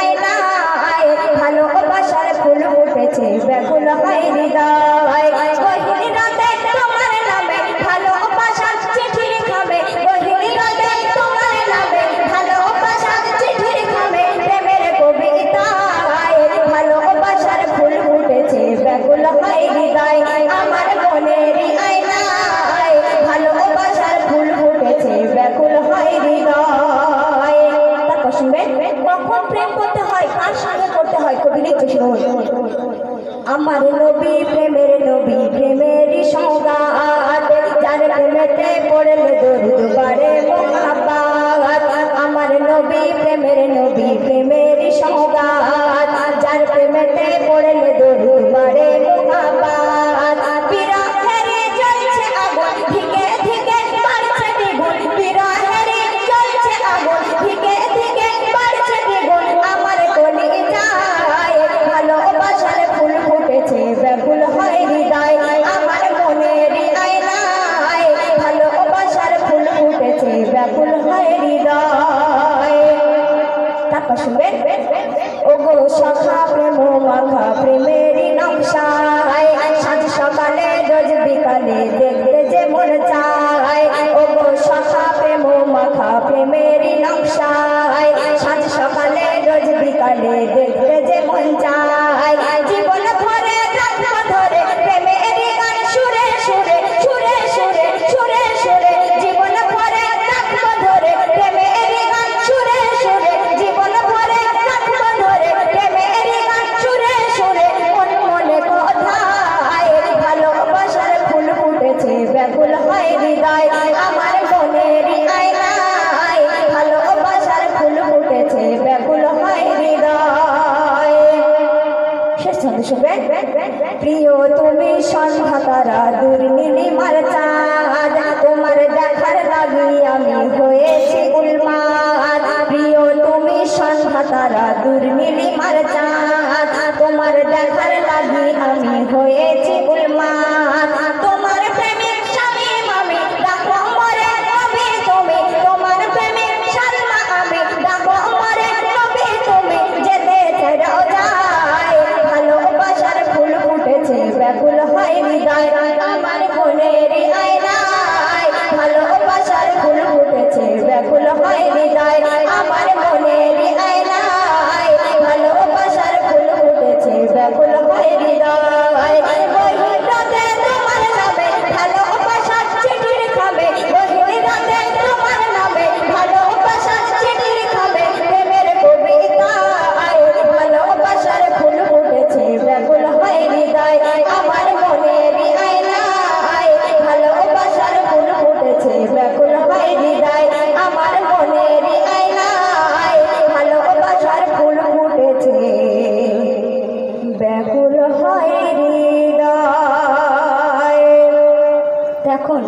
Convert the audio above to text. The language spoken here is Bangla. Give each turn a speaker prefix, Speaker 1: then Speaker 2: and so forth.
Speaker 1: আয়নায় ভালোবাসার ফুল ফুটেছে। ব্যাকুল হয় হৃদয়। আমার নবী প্রেমের নবী, প্রেমেরই সঙ্গাত যার প্রেমেতে পড়লে আমার নবী প্রেমের নবী, প্রেমেরই সঙ্গাত যার প্রেমেতে পড়লে দরুদ মোহাব্বত। বিরহেরে জ্বলছে আগুন ধিকে বিরহেরে জ্বলছে আগুন সখা প্রেম, মাখা প্রেমেরই নকশায় সাজ সকালে, রোজ বিকালে দেখতে যে মন চায়। ও গো সখা প্রেম, মাখা প্রেমেরই নকশায় সাজ সকালে, রোজ বিকালে দেখতে ছন্দ শুনবেন প্রিয়, তুমি সন্ধ্যা তারা দুর্নীলিমার চাঁদ, তোমার দেখার লাগি আমি হয়েছি উন্মাদ প্রিয়, তুমি সন্ধ্যা তারা দুর্নীলিমার চাঁদ, তোমার দেখার লাগি আমি হয়েছি উন্মাদ ব্যাকুল হয় হৃদয়। দেখুন